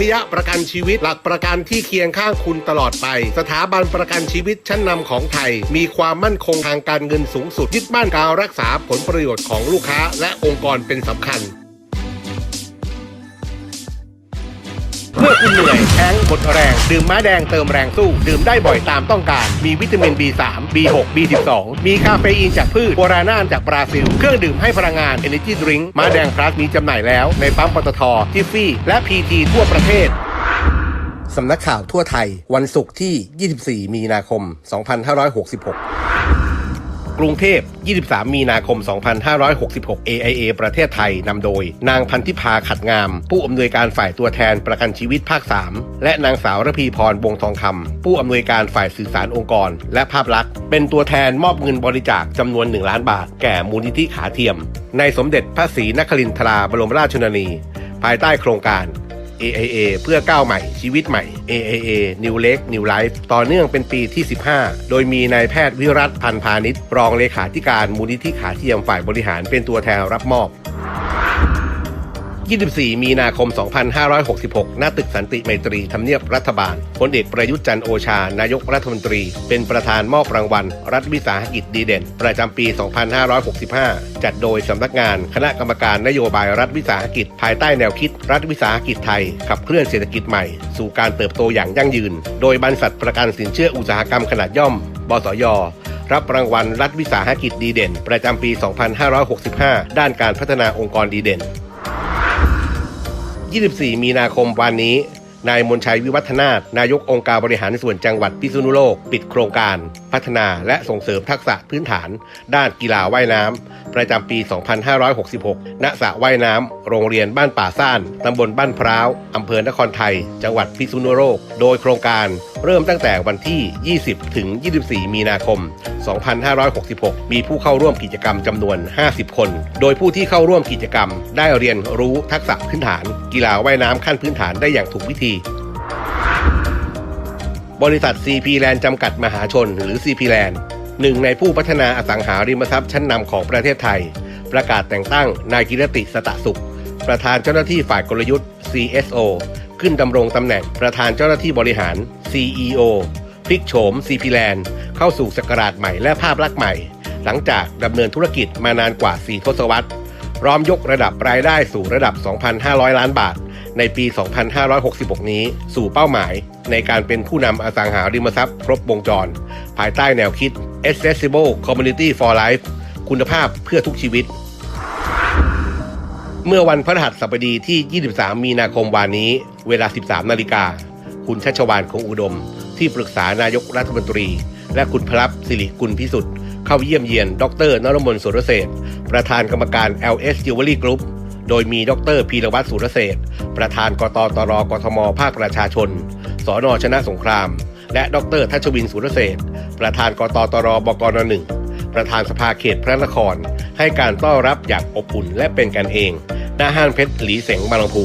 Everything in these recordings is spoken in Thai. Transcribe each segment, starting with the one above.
พยประกันชีวิตหลักประกันที่เคียงข้างคุณตลอดไป สถาบันประกันชีวิตชั้นนำของไทย มีความมั่นคงทางการเงินสูงสุดยึดมั่นการรักษาผลประโยชน์ของลูกค้าและองค์กรเป็นสำคัญ คุณเหนื่อยแข้งหมดแรง ดื่มม้าแดงเติมแรงสู้ ดื่มได้บ่อยตามต้องการ มีวิตามิน B3 B6 B12 มีคาเฟอีนจากพืชโบราณานจากบราซิล เครื่องดื่มให้พลังงาน Energy Drink ม้าแดงพลัสมีจำหน่ายแล้ว ในปั๊มปตททิฟฟี่ และ PT ทั่วประเทศสำนักข่าวทั่วไทย วันศุกร์ที่ 24 มีนาคม 2566 กรุงเทพ 23 มีนาคม 2566 AIA ประเทศไทยนำโดย นางพันธิพาขัดงาม ผู้อำนวยการฝ่ายตัวแทนประกันชีวิตภาค 3 และนางสาวระพีพรวงทองคำผู้อำนวยการฝ่ายสื่อสารองค์กร และภาพลักษณ์ เป็นตัวแทนมอบเงินบริจาคจำนวน 1 ล้านบาท แก่มูลนิธิขาเทียม ในสมเด็จพระศรีนครินทราบรมราชชนนี ภายใต้โครงการ AIA เพื่อก้าวใหม่ชีวิตใหม่ AIA New l e g New Life ต่อเนื่องเป็นปีที่ 15 โดยมีนายแพทย์วิรัตพันธ์พาณิชย์รองเลขาธิการมูลนิธิขาเทียมฝ่ายบริหารเป็นตัวแทนรับมอบ 24 มีนาคม 2566 ณ ตึกสันติไมตรี ทำเนียบรัฐบาล พลเอกประยุทธ์จันทร์โอชา นายกรัฐมนตรี เป็นประธานมอบรางวัล รัฐวิสาหกิจดีเด่น ประจำปี 2565 จัดโดยสำนักงานคณะกรรมการนโยบายรัฐวิสาหกิจ ภายใต้แนวคิด รัฐวิสาหกิจไทย ขับเคลื่อนเศรษฐกิจใหม่ สู่การเติบโตอย่างยั่งยืน โดยบรรษัทประกันสินเชื่ออุตสาหกรรมขนาดย่อม บสยรับรางวัลรัฐวิสาหกิจดีเด่น ประจำปี 2565 ด้านการพัฒนาองค์กรดีเด่น 24 มีนาคมวันนี้ นายมนชัยวิวัฒนาถนายกองค์การบริหารส่วนจังหวัดพิษณุโลก ปิดโครงการ พัฒนาและส่งเสริมทักษะพื้นฐาน ด้านกีฬาว่ายน้ำประจำปี 2566 ณสระว่ายน้ำโรงเรียนบ้านป่าซ่านตำบลบ้านพร้าวอำเภอนครไทย จังหวัดพิษณุโลก โดยโครงการเริ่มตั้งแต่วันที่ 20 ถึง 24 มีนาคม 2566 มีผู้เข้าร่วมกิจกรรมจำนวน 50 คน โดยผู้ที่เข้าร่วมกิจกรรมได้เรียนรู้ทักษะพื้นฐาน กีฬาว่ายน้ำขั้นพื้นฐานได้อย่างถูกวิธี บริษัท CP Land จำกัดมหาชน หรือ CP Land หนึ่งในผู้พัฒนาอสังหาริมทรัพย์ชั้นนำของประเทศไทย ประกาศแต่งตั้งนายกิรติสตะสุข ประธานเจ้าหน้าที่ฝ่ายกลยุทธ์ CSO ขึ้นดำรงตำแหน่งประธานเจ้าหน้าที่บริหาร CEO พลิกโฉม CP Land เข้าสู่สกราชใหม่และภาพลักษณ์ใหม่ หลังจากดำเนินธุรกิจมานานกว่า 4 ทศวรรษ พร้อมยกระดับรายได้สู่ระดับ 2,500 ล้านบาท ในปี 2566 นี้ สู่เป้าหมาย ในการเป็นผู้นำอสังหาริมทรัพย์ ครบวงจร ภายใต้แนวคิด Accessible Community for Life คุณภาพเพื่อทุกชีวิต เมื่อวันพฤหัสบดีที่ 23 มีนาคมวานนี้ เวลา 13 นาฬิกา คุณชัชวานคงอุดม ที่ปรึกษานายกรัฐมนตรี และคุณพลับสิริกุลพิสุทธิ์ เข้าเยี่ยมเยียน ดรนรมนสุรเศษประธานกรรมการ LS Jewelry Group โดยมีดรพีรวัตรสุรเศรษฐ์ประธานกตตรกทม ภาคประชาชนสอนอชนะสงคราม และดรทัชวินสุรเศรษฐ์ประธานกตตรบกนหนึ่งประธานสภาเขตพระนคร ให้การต้อนรับอย่างอบอุ่นและเป็นกันเอง หน้าห้างเพชรหลีเสงบางลำพู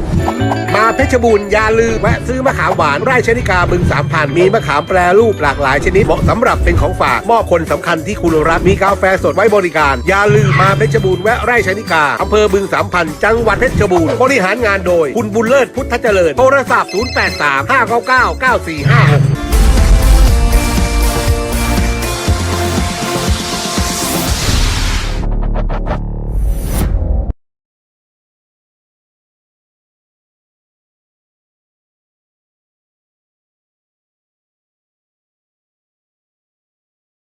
มาเพชรบูรณ์อย่าลืมแวะซื้อมะขามหวานไร่ชนิกาบึงสามพันมีมะขามแปรรูปหลากหลายชนิดเหมาะสำหรับเป็นของฝากมอบคนสำคัญที่คุณรักมีกาแฟสดไว้บริการ อย่าลืมมาเพชรบูรณ์แวะไร่ชนิกาอำเภอบึงสามพันจังหวัดเพชรบูรณ์บริหารงานโดย คุณบุญเลิศพุทธเจริญโทรศัพท์ 083 599 9456